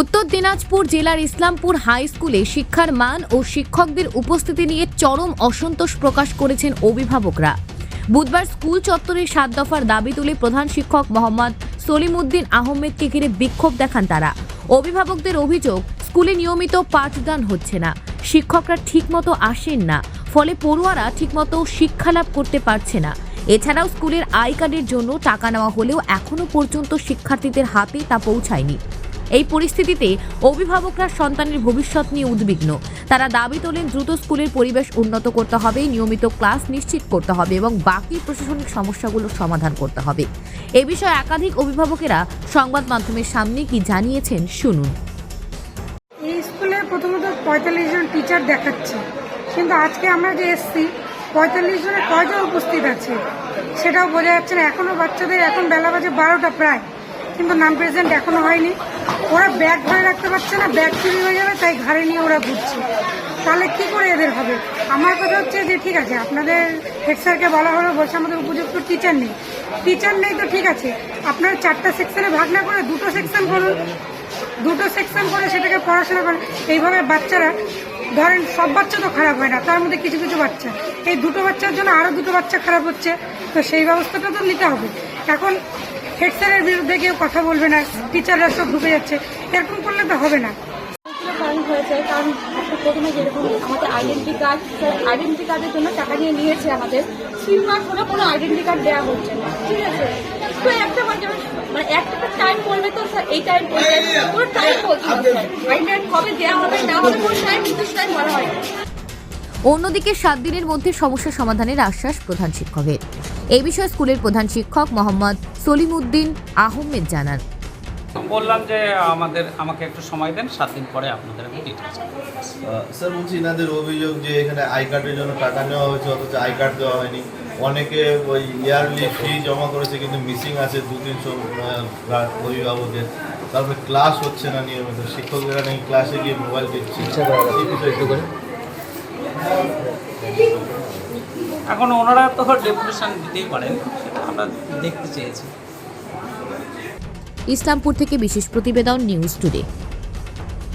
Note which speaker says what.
Speaker 1: উত্তর দিনাজপুর জেলার ইসলামপুর হাই স্কুলে শিক্ষার মান ও শিক্ষকদের উপস্থিতি নিয়ে চরম অসন্তোষ প্রকাশ করেছেন অভিভাবকরা। বুধবার স্কুল চত্বরে সাত দফার দাবি তুলে প্রধান শিক্ষক মোহাম্মদ সলিমুদ্দিন আহমেদকে ঘিরে বিক্ষোভ দেখান তারা। অভিভাবকদের অভিযোগ, স্কুলে নিয়মিত পাঠদান হচ্ছে না। শিক্ষকরা ঠিকমতো আসেন না। ফলে পড়ুয়ারা ঠিকমতো শিক্ষালাভ করতে পারছে না। এছাড়াও স্কুলের আই কার্ডের জন্য টাকা নেওয়া হলেও এখনও পর্যন্ত শিক্ষার্থীদের হাতে তা পৌঁছায়নি। এই পরিস্থিতিতে অভিভাবকরা সন্তানের ভবিষ্যৎ নিয়ে উদ্বিগ্ন। তারা দাবি তোলেন দ্রুত স্কুলের পরিবেশ উন্নত করতে হবে, নিয়মিত ক্লাস নিশ্চিত করতে হবে এবং বাকি প্রশাসনিক সমস্যাগুলোর সমাধান করতে হবে। এ বিষয়ে একাধিক অভিভাবকেরা সংবাদ মাধ্যমের সামনে কি জানিয়েছেন শুনুন।
Speaker 2: এই স্কুলে প্রথমত পঁয়তাল্লিশ জন টিচার দেখাচ্ছে, কিন্তু আজকে আমরা যে এসছি, পঁয়তাল্লিশ জনে কয়জন উপস্থিত আছে? সেটাও বোঝা যাচ্ছে না। এখনও বাচ্চাদের এখন বেলা বাজে বারোটা প্রায়। কিন্তু নাম প্রেজেন্ট এখনও হয়নি। ওরা ব্যাগ ধরে রাখতে পারছে না, ব্যাগ চুরি হয়ে যাবে, তাই ঘাড়ে নিয়ে ওরা ঘুরছে। তাহলে কি করে এদের হবে? আমার কথা হচ্ছে যে, ঠিক আছে, আপনাদের হেড স্যারকে বলা হলো, বলছে আমাদের উপযুক্ত টিচার নেই। টিচার নেই তো ঠিক আছে, আপনারা চারটা সেকশনে ভাগ না করে দুটো সেকশন করুন। দুটো সেকশন করে সেটাকে পড়াশোনা করে এইভাবে বাচ্চারা, ধরেন সব বাচ্চা তো খারাপ হয় না, তার মধ্যে কিছু কিছু বাচ্চা। এই দুটো বাচ্চার জন্য আরও দুটো বাচ্চা খারাপ হচ্ছে, তো সেই ব্যবস্থাটা তো নিতে হবে। এখন হেড স্যারের বিরুদ্ধে কেউ কথা বলবে না, টিচাররা সব ঢুকে যাচ্ছে, এরকম করলে তো হবে না।
Speaker 3: কারণ কারণ প্রথমে যেরকম আমাদের কার্ড কার্ডের জন্য টাকা নিয়ে নিয়েছে আমাদের হলে কোনো কার্ড না, ঠিক আছে? একটা মানে একটা টাইম তো স্যার এই টাইম টাইম কবে দেওয়া হবে না হবে, কোনো টাইম টাইম বলা হয়
Speaker 1: অন্যদিকে সাত দিনের মধ্যে সমস্যা সমাধানের আশ্বাস প্রধান শিক্ষকের। এই বিষয়ে স্কুলের প্রধান শিক্ষক মোহাম্মদ সলিমুদ্দিন আহমেদ জানান।
Speaker 4: বললাম যে আমাদের আমাকে একটু সময় দেন সাত দিন পরে আপনাদের আমি
Speaker 5: স্যার বলছি এনাদের অভিযোগ যে এখানে আই কার্ডের জন্য টাকা নেওয়া হয়েছে অথচ আই কার্ড দেওয়া হয়নি। অনেকে ওই ইয়ারলি ফি জমা করেছে কিন্তু মিসিং আছে দু তিনশো অভিভাবকের তারপরে ক্লাস হচ্ছে না নিয়মিত শিক্ষকেরা নাকি ক্লাসে গিয়ে মোবাইল দেখছে এই বিষয়ে একটু করে
Speaker 4: এখন ওনারা তো ডেপুটেশন দিতেই পারেন, সেটা আমরা দেখতে চেয়েছি।
Speaker 1: ইসলামপুর থেকে বিশেষ প্রতিবেদন নিউজ টুডে।